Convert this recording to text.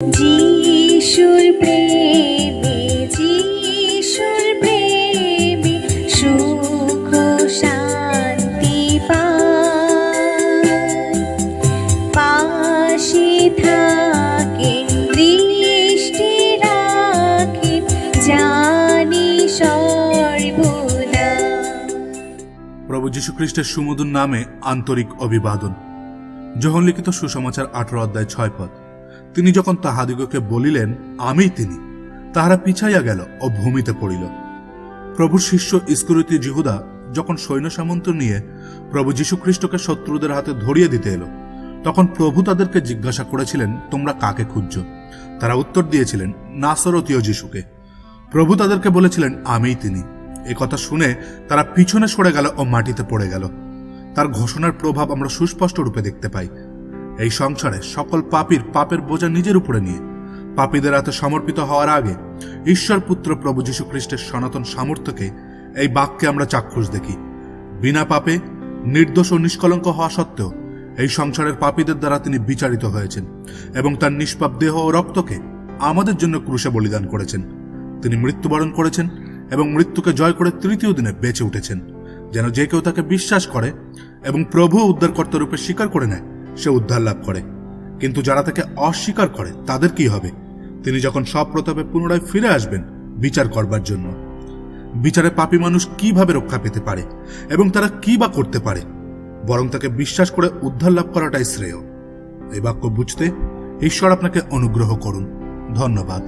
যিশুর প্রেমে যিশুর প্রেমে সুখ, শান্তি পাশে থাকেন, দৃষ্টি রাখেন, জানি সর্বদা। প্রভু যীশু খ্রিস্টের সুমধুর নামে আন্তরিক অভিবাদন। যখন লিখিত সুসমাচার আঠারো অধ্যায় ছয় পদ। তিনি যখন তাহাদিগকে বলিলেন, আমি তিনি, তাহারা পিছাইয়া গেল ও ভূমিতে পড়িল। প্রভুর শিষ্য ইস্কুরতি জিহুদা যখন সৈন্য সামন্ত নিয়ে প্রভু যীশু খ্রিস্টকে শত্রুদের হাতে ধরিয়ে দিতে এলো, তখন প্রভু তাদেরকে জিজ্ঞাসা করেছিলেন, তোমরা কাকে খুঁজছ? তারা উত্তর দিয়েছিলেন, নাসরতীয় যিশুকে। প্রভু তাদেরকে বলেছিলেন, আমিই তিনি। এ কথা শুনে তারা পিছনে সরে গেল ও মাটিতে পড়ে গেল। তার ঘোষণার প্রভাব আমরা সুস্পষ্ট রূপে দেখতে পাই। এই সংসারে সকল পাপীর পাপের বোঝা নিজের উপরে নিয়ে। পাপীদের হাতে সমর্পিত হওয়ার আগে ঈশ্বর পুত্র প্রভু যীশু খ্রিস্টের সনাতন সামর্থ্যকে এই বাক্যে আমরা চাক্ষুষ দেখি। বিনা পাপে, নির্দোষ ও নিষ্কলঙ্ক হওয়া সত্ত্বেও এই সংসারের পাপীদের দ্বারা তিনি বিচারিত হয়েছেন এবং তার নিষ্পাপ দেহ ও রক্তকে আমাদের জন্য ক্রুশে বলিদান করেছেন। তিনি মৃত্যুবরণ করেছেন এবং মৃত্যুকে জয় করে তৃতীয় দিনে বেঁচে উঠেছেন, যেন যে কেউ তাকে বিশ্বাস করে এবং প্রভু উদ্ধারকর্তা রূপে স্বীকার করে নেয়। সে উদ্ধার লাভ করে। কিন্তু যারা তাকে অস্বীকার করে, তাদের কি হবে? তিনি যখন সব প্রতাপে পুনরায় ফিরে আসবেন, বিচার করবার জন্য। বিচারে পাপী মানুষ কীভাবে রক্ষা পেতে পারে এবং তারা কি বা করতে পারে? বরং তাকে বিশ্বাস করে উদ্ধার লাভ করাটাই শ্রেয়। এই বাক্য বুঝতে ঈশ্বর আপনাকে অনুগ্রহ করুন। ধন্যবাদ।